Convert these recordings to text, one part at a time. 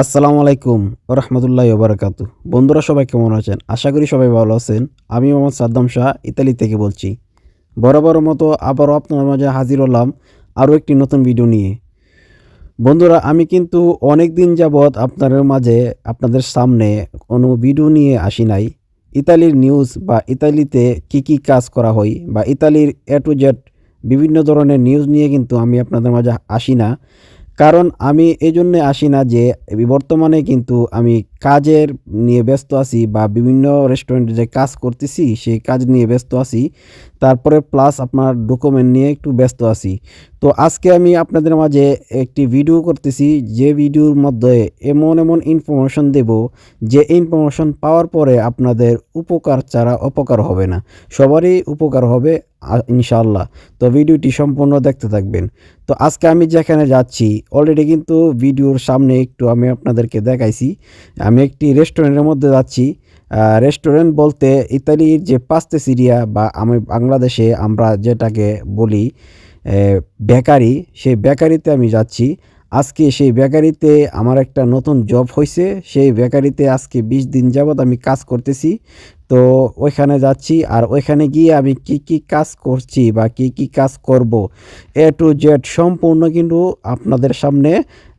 আসসালামু আলাইকুম রহমতুল্লাহ বারাকাতু বন্ধুরা সবাই কেমন আছেন? আশা করি সবাই ভালো আছেন। আমি মোহাম্মদ সাদ্দাম শাহ, ইতালি থেকে বলছি। বরাবর মতো আবারও আপনার মাঝে হাজির হলাম আরও একটি নতুন ভিডিও নিয়ে। বন্ধুরা, আমি কিন্তু অনেক দিন যাবৎ আপনাদের মাঝে আপনাদের সামনে কোনো ভিডিও নিয়ে আসি নাই। ইতালির নিউজ বা ইতালিতে কি কি কাজ করা হয় বা ইতালির এ টু জেড বিভিন্ন ধরনের নিউজ নিয়ে কিন্তু আমি আপনাদের মাঝে আসি না। কারণ আমি এই জন্যে আসি না যে বর্তমানে কিন্তু আমি কাজের নিয়ে ব্যস্ত আছি বা বিভিন্ন রেস্টুরেন্টে যে কাজ করতেছি, সেই কাজ নিয়ে ব্যস্ত আছি। তারপরে প্লাস আপনার ডকুমেন্ট নিয়ে একটু ব্যস্ত আছি। তো আজকে আমি আপনাদের মাঝে একটি ভিডিও করতেছি, যে ভিডিওর মধ্যে এমন এমন ইনফরমেশন দেব, যে ইনফরমেশন পাওয়ার পরে আপনাদের উপকার ছাড়া অপকার হবে না। সবারই উপকার হবে ইনশাল্লাহ তো ভিডিওটি সম্পূর্ণ দেখতে থাকবেন। তো আজকে আমি যেখানে যাচ্ছি অলরেডি কিন্তু ভিডিওর সামনে একটু আমি আপনাদেরকে দেখাইছি। আমি একটি রেস্টুরেন্টের মধ্যে যাচ্ছি। রেস্টুরেন্ট বলতে ইতালির যে পাস্তে সিরিয়া বা আমি বাংলাদেশে আমরা যেটাকে বলি বেকারি সেই বেকারিতে আমি যাচ্ছি। আজকে সেই বেকারিতে আমার একটা নতুন জব হয়েছে সেই বেকারিতে আজকে বিশ দিন যাবৎ আমি কাজ করতেছি। তো ওইখানে যাচ্ছি আর ওইখানে গিয়ে আমি কি কি কাজ করছি বা কি কি কাজ করব, এ টু জেড সম্পূর্ণ কিন্তু আপনাদের সামনে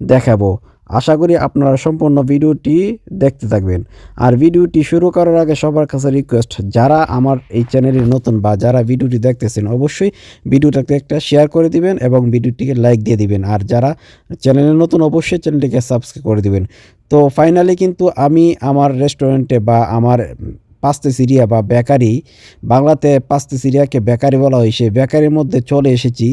দেখাবো। আশা করি আপনারা সম্পূর্ণ ভিডিওটি দেখতে থাকবেন। আর ভিডিওটি শুরু করার আগে সবার কাছে রিকোয়েস্ট যারা আমার এই চ্যানেলে নতুন বা যারা ভিডিওটি দেখতেছেন, অবশ্যই ভিডিওটাকে একটা শেয়ার করে দিবেন এবং ভিডিওটিকে লাইক দিয়ে দিবেন। আর যারা চ্যানেলে নতুন, অবশ্যই চ্যানেলটিকে সাবস্ক্রাইব করে দিবেন। তো ফাইনালি কিন্তু আমি আমার রেস্টুরেন্টে বা আমার পাস্তে সিরিয়া বা বেকারি, বাংলাতে পাস্তে সিরিয়াকে বেকারি বলা হয়েছে বেকারির মধ্যে চলে এসেছি।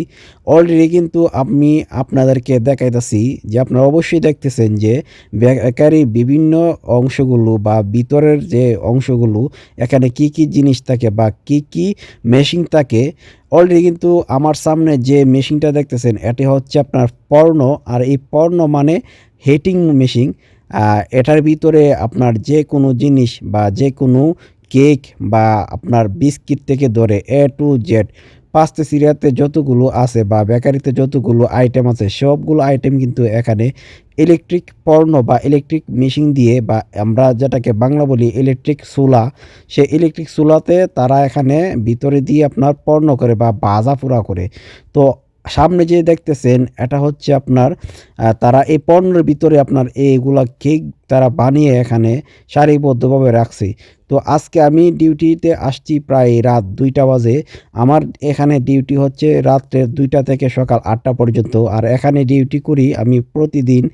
অলরেডি কিন্তু আমি আপনাদেরকে দেখাইতেছি যে আপনারা অবশ্যই দেখতেছেন যে বেকারির বিভিন্ন অংশগুলো বা ভিতরের যে অংশগুলো, এখানে কি কি জিনিস থাকে বা কি কি মেশিন থাকে। অলরেডি কিন্তু আমার সামনে যে মেশিনটা দেখতেছেন, এটি হচ্ছে আপনার পর্ণ। আর এই পর্ণ মানে হেটিং মেশিন এটার ভিতরে আপনার যে কোনো জিনিস বা যে কোনো কেক বা আপনার বিস্কিট থেকে ধরে এ টু জেড পাঁচটা সিরিয়াতে যতগুলো আছে বা বেকারিতে যতগুলো আইটেম আছে, সবগুলো আইটেম কিন্তু এখানে ইলেকট্রিক পণ্য বা ইলেকট্রিক মেশিন দিয়ে বা আমরা যেটাকে বাংলা বলি ইলেকট্রিক চুলা সে ইলেকট্রিক চুলাতে তারা এখানে ভিতরে দিয়ে আপনার পর্ণ করে বা ভাজা পোড়া করে। তো সামনে যে দেখতেছেন, এটা হচ্ছে আপনার তারা এই পণ্যের ভিতরে আপনার এইগুলা কেক তারা বানিয়ে এখানে সারিবদ্ধভাবে রাখছে। তো আজকে আমি ডিউটিতে আসছি প্রায় রাত দুইটা বাজে। আমার এখানে ডিউটি হচ্ছে রাত্রের দুইটা থেকে সকাল আটটা পর্যন্ত। আর এখানে ডিউটি করি আমি প্রতিদিন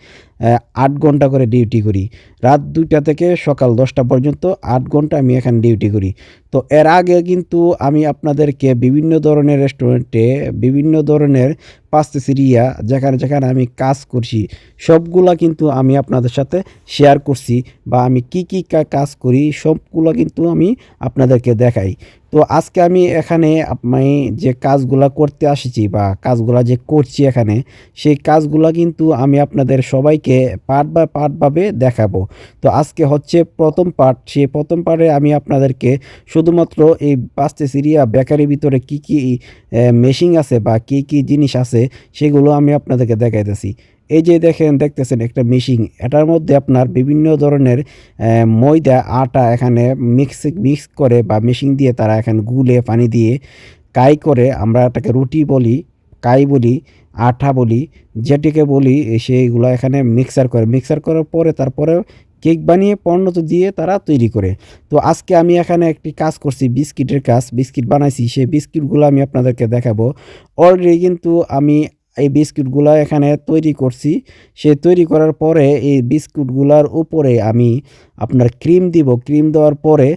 আট ঘণ্টা করে ডিউটি করি। রাত দুইটা থেকে সকাল দশটা পর্যন্ত আট ঘণ্টা আমি এখানে ডিউটি করি। তো এর আগে কিন্তু আমি আপনাদেরকে বিভিন্ন ধরনের রেস্টুরেন্টে বিভিন্ন ধরনের পাস্তে সিরিয়া যেখানে যেখানে আমি কাজ করছি, সবগুলা কিন্তু আমি আপনাদের সাথে শেয়ার করছি বা আমি কি কি কা- কাজ করি, সবগুলো কিন্তু আমি আপনাদেরকে দেখাই। তো আজকে আমি এখানে আমি যে কাজগুলা করতে আসছি বা কাজগুলা যে করছি এখানে, সেই কাজগুলা কিন্তু আমি আপনাদের সবাইকে পার্ট বাই পার্টভাবে দেখাবো। তো আজকে হচ্ছে প্রথম পার্ট, সেই প্রথম পার্টে আমি আপনাদেরকে শুধুমাত্র এই পাঁচটি সিরিয়া বেকারির ভিতরে কি কি মেশিন আছে বা কি কি জিনিস আছে, সেগুলো আমি আপনাদেরকে দেখাইতেছি। এই যে দেখেন, দেখতেছেন একটা মেশিন এটার মধ্যে আপনার বিভিন্ন ধরনের ময়দা, আটা এখানে মিক্স মিক্স করে বা মেশিন দিয়ে তারা এখানে গুলে পানি দিয়ে কাই করে, আমরা এটাকে রুটি বলি, কাই বলি, আঠা বলি, যেটিকে বলি সেইগুলো এখানে মিক্সার করে। মিক্সার করার পরে তারপরে কেক বানিয়ে পণ্য তো দিয়ে তারা তৈরি করে। তো আজকে আমি এখানে একটি কাজ করছি, বিস্কিটের কাজ, বিস্কিট বানাইছি, সেই বিস্কিটগুলো আমি আপনাদেরকে দেখাবো। অলরেডি কিন্তু আমি এই বিস্কুটগুলো এখানে তৈরি করছি। সে তৈরি করার পরে এই বিস্কুটগুলোর উপরে আমি আপনার ক্রিম দিব। ক্রিম দেওয়ার পরে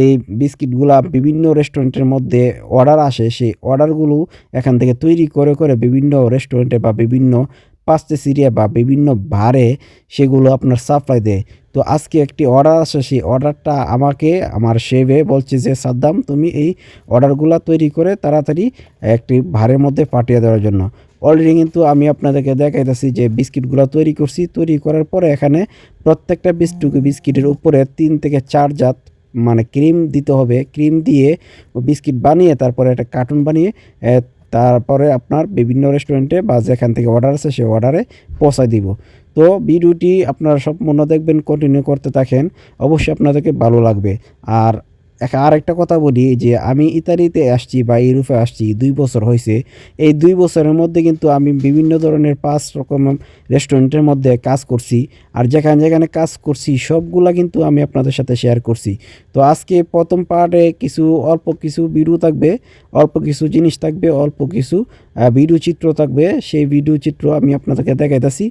এই বিস্কিটগুলা বিভিন্ন রেস্টুরেন্টের মধ্যে অর্ডার আসে। সেই অর্ডারগুলো এখান থেকে তৈরি করে করে বিভিন্ন রেস্টুরেন্টে বা বিভিন্ন পাঁচতে সিরিয়া বা বিভিন্ন বারে সেগুলো আপনার সাপ্লাই দেয়। তো আজকে একটি অর্ডার আসে। সেই অর্ডারটা আমাকে, আমার শেভে বলছে যে, সাদ্দাম, তুমি এই অর্ডারগুলো তৈরি করে তাড়াতাড়ি একটি ভারের মধ্যে পাঠিয়ে দেওয়ার জন্য। অলরেডি কিন্তু আমি আপনাদেরকে দেখাইতেছি যে বিস্কিটগুলো তৈরি করছি। তৈরি করার পরে এখানে প্রত্যেকটা বিস্কুট বিস্কিটের উপরে তিন থেকে চার জাত মানে ক্রিম দিতে হবে। ক্রিম দিয়ে বিস্কিট বানিয়ে তারপরে একটা কার্টুন বানিয়ে তারপরে আপনার বিভিন্ন রেস্টুরেন্টে বা যেখান থেকে অর্ডার আছে সেই অর্ডারে পৌঁছায় দিব। তো ভিডিওটি আপনারা সম্পূর্ণ দেখবেন, কন্টিনিউ করতে থাকেন। অবশ্যই আপনাদেরকে ভালো লাগবে। আর আর একটা কথা বলি, যে আমি ইতালিতে আসছি বা ইউরোপে আসছি, দুই বছর হয়েছে এই দুই বছরের মধ্যে কিন্তু আমি বিভিন্ন ধরনের পাঁচ রকম রেস্টুরেন্টের মধ্যে কাজ করছি। আর যেখানে যেখানে কাজ করছি, সবগুলা কিন্তু আমি আপনাদের সাথে শেয়ার করছি। তো আজকে প্রথম পার্টে কিছু অল্প কিছু ভিডিও থাকবে, অল্প কিছু জিনিস থাকবে, অল্প কিছু ভিডিও চিত্র থাকবে। সেই ভিডিও চিত্র আমি আপনাদেরকে দেখাইতেছি।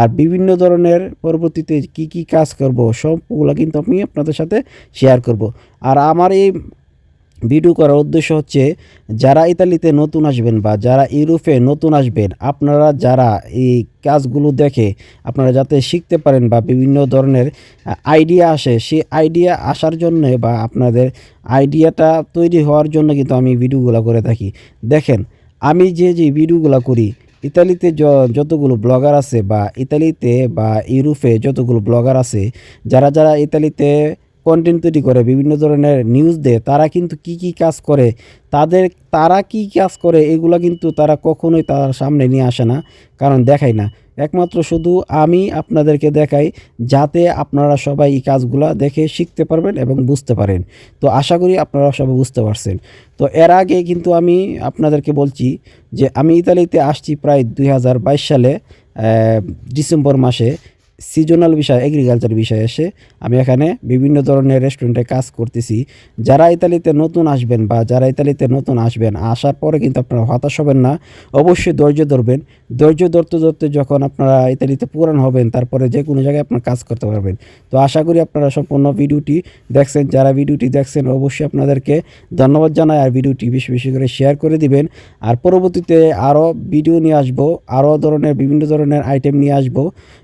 আর বিভিন্ন ধরনের পরবর্তীতে কি কি কাজ করব, সবগুলো কিন্তু আমি আপনাদের সাথে শেয়ার করব। আর আমার এই ভিডিও করার উদ্দেশ্য হচ্ছে, যারা ইতালিতে নতুন আসবেন বা যারা ইউরোপে নতুন আসবেন, আপনারা যারা এই কাজগুলো দেখে, আপনারা যাতে শিখতে পারেন বা বিভিন্ন ধরনের আইডিয়া আসে, সেই আইডিয়া আসার জন্য বা আপনাদের আইডিয়াটা তৈরি হওয়ার জন্য কিন্তু আমি ভিডিওগুলো করে থাকি। দেখেন, আমি যে যে ভিডিওগুলো করি, ইতালিতে যতগুলো ব্লগার আছে বা ইতালিতে বা ইউরোপে যতগুলো ব্লগার আছে, যারা যারা ইতালিতে কন্টেন্ট তৈরি করে, বিভিন্ন ধরনের নিউজ দেয়, তারা কিন্তু কি কি কাজ করে, তাদের, তারা কি কাজ করে, এগুলো কিন্তু তারা কখনোই তার সামনে নিয়ে আসে না, কারণ দেখায় না। একমাত্র শুধু আমি আপনাদেরকে দেখাই, যাতে আপনারা সবাই এই কাজগুলো দেখে শিখতে পারবেন এবং বুঝতে পারেন। তো আশা করি আপনারা সবাই বুঝতে পারছেন। তো এর আগে কিন্তু আমি আপনাদেরকে বলছি যে, আমি ইতালিতে আসছি প্রায় দুই হাজার বাইশ সালে ডিসেম্বর মাসে। সিজনাল বিষয় এগ্রিকালচার বিষয় এসে আমি এখানে বিভিন্ন ধরনের রেস্টুরেন্টে কাজ করতেছি। যারা ইতালিতে নতুন আসবেন বা যারা ইতালিতে নতুন আসবেন, আসার পরে কিন্তু আপনারা হতাশ হবেন না। অবশ্যই ধৈর্য ধরবেন। ধৈর্য ধরতে ধরতে যখন আপনারা ইতালিতে পুরান হবেন, তারপরে যে কোনো জায়গায় আপনার কাজ করতে পারবেন। তো আশা করি আপনারা সম্পূর্ণ ভিডিওটি দেখছেন। যারা ভিডিওটি দেখছেন, অবশ্যই আপনাদেরকে ধন্যবাদ জানাই আর ভিডিওটি বেশি বেশি করে শেয়ার করে দিবেন। আর পরবর্তীতে আরও ভিডিও নিয়ে আসব আরও ধরনের, বিভিন্ন ধরনের আইটেম নিয়ে আসব,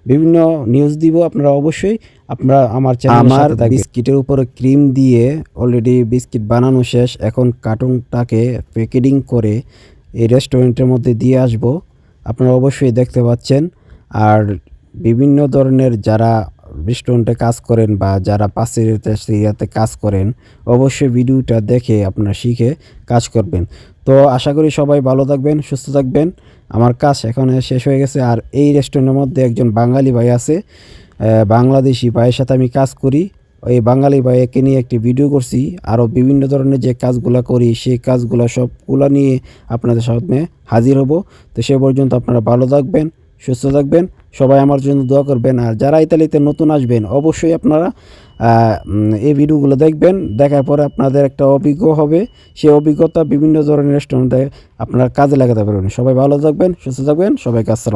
বিভিন্ন নিউজ দিব আপনারা অবশ্যই আপনারা আমার চ্যানেল আমার বিস্কিটের উপরে ক্রিম দিয়ে অলরেডি বিস্কিট বানানো শেষ। এখন কার্টুনটাকে প্যাকেটিং করে এই রেস্টুরেন্টের মধ্যে দিয়ে আসব। আপনারা অবশ্যই দেখতে পাচ্ছেন। আর বিভিন্ন ধরনের যারা রেস্টুরেন্টে কাজ করেন বা যারা পাশের এরিয়াতে কাজ করেন অবশ্যই ভিডিওটা দেখে আপনারা শিখে কাজ করবেন। তো আশা করি সবাই ভালো থাকবেন সুস্থ থাকবেন। আমার কাজ এখন শেষ হয়ে গেছে। আর এই রেস্টুরেন্টের মধ্যে একজন বাঙালি ভাই আছে বাংলাদেশি ভাইয়ের সাথে আমি কাজ করি। ওই বাঙালি ভাইকে নিয়ে একটি ভিডিও করছি। আরও বিভিন্ন ধরনের যে কাজগুলো করি, সেই কাজগুলো সবগুলো নিয়ে আপনাদের সামনে হাজির হব। তো সে পর্যন্ত আপনারা ভালো থাকবেন, সুস্থ থাকবেন। সবাই আমার জন্য দোয়া করবেন। আর যারা ইতালিতে নতুন আসবেন, অবশ্যই আপনারা এই ভিডিওগুলো দেখবেন। দেখার পরে আপনাদের একটা অভিজ্ঞ হবে। সে অভিজ্ঞতা বিভিন্ন ধরনের রেস্টুরেন্টে আপনারা কাজে লাগাতে পারবেন। সবাই ভালো থাকবেন, সুস্থ থাকবেন। সবাইকে আসসালাম।